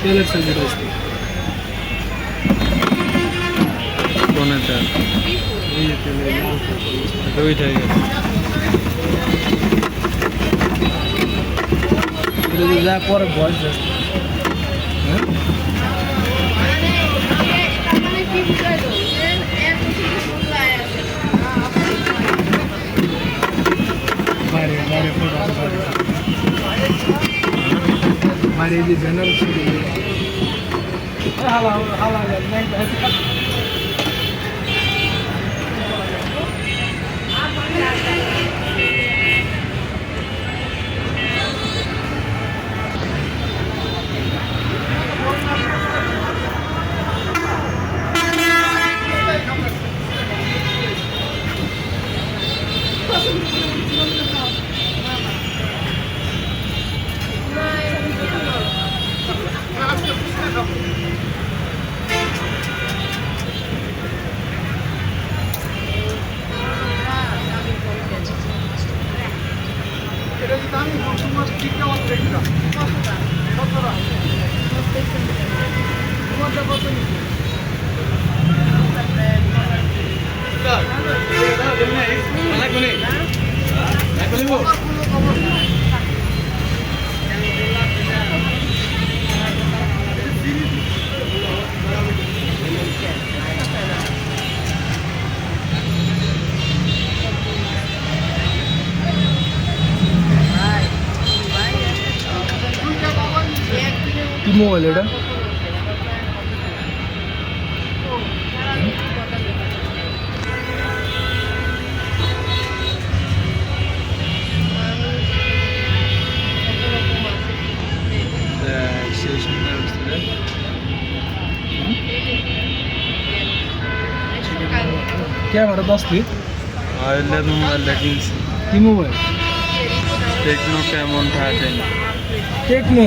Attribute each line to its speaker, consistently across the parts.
Speaker 1: আসছে
Speaker 2: কোনটা
Speaker 1: এই যে
Speaker 2: ওইটাই
Speaker 1: পরে বয়স મારી જે જનરલ છે. বাইরে এই যে ব্যানার ছবি হালা হালা হালা কি মোবাইল এটা ক্যামেরা দশ ফিট
Speaker 2: মোবাইলটা কিনছি
Speaker 1: কি মোবাইল
Speaker 2: টেকনো কেমন থার্টিন
Speaker 1: টেকনো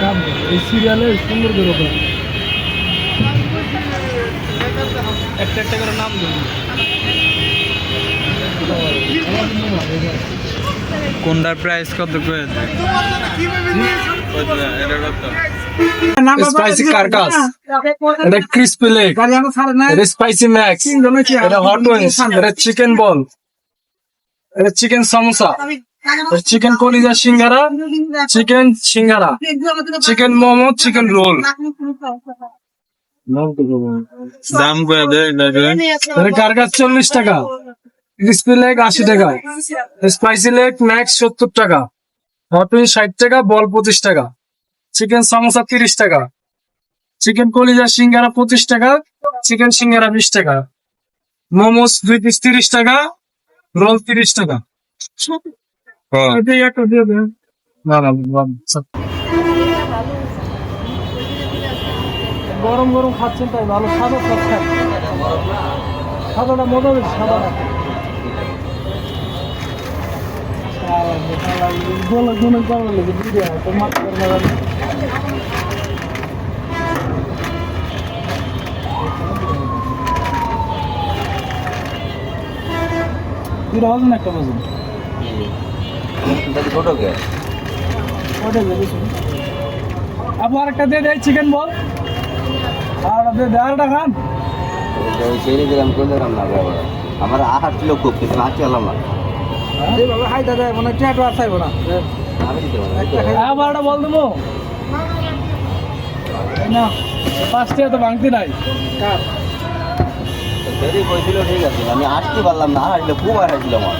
Speaker 1: কাম। এই সিরিয়ালে সুন্দর করে। একটা একটা করে নাম দেবো।
Speaker 2: কোনটার প্রাইস কত করে?
Speaker 1: স্পাইসি কারকাস এটা ক্রিসপি লেগ এটা স্পাইসি ম্যাক্স এটা হট উইংস এটা chicken ball chicken samosa. Chicken কলিজা সিঙ্গারা চিকেন সিঙ্গারা চিকেন মোমো চিকেন রোল।
Speaker 2: দাম করে এটা
Speaker 1: চল্লিশ টাকা। ক্রিসপি লেগ আশি টাকা। স্পাইসি লেগ ম্যাক্স সত্তর টাকা। উইংস ষাট টাকা বল পঁচিশ টাকা। চিকেন সমোসা তিরিশ টাকা। চিকেন কলিজা সিঙ্গারা পঁচিশ টাকা চিকেন সিঙ্গারা বিশ টাকা। মোমোস দুই পিস তিরিশ টাকা। রোল তিরিশ টাকা।
Speaker 2: হ্যাঁ।
Speaker 1: দেন। না গরম গরম খাচ্ছেন তাই ভালো। সাদা খান। সাদাটা মজা বেশি সাদাটা। গুনে কেমন লাগে দুটো বাজুন একটা বাজুন ওটা দেবে শুনুন। আরেকটা দিয়ে দেয় চিকেন বল আর দিয়ে দেয় আরেকটা খান
Speaker 3: সেই দিলাম কোন দিলাম না আমার আহার ছিল খুব কিন্তু হাঁটতে এলাম না
Speaker 1: হাই দাদা মানে চেয়ারটা আসাইব না
Speaker 3: আমি দিতে
Speaker 1: একটা বল দেবো না পাঁচ টাকা তো ভাঙতি নাই কার
Speaker 3: যদি কইছিল ঠিক আছে। আমি আসতে পারলাম না আসলে খুব আর আসছিল আমার।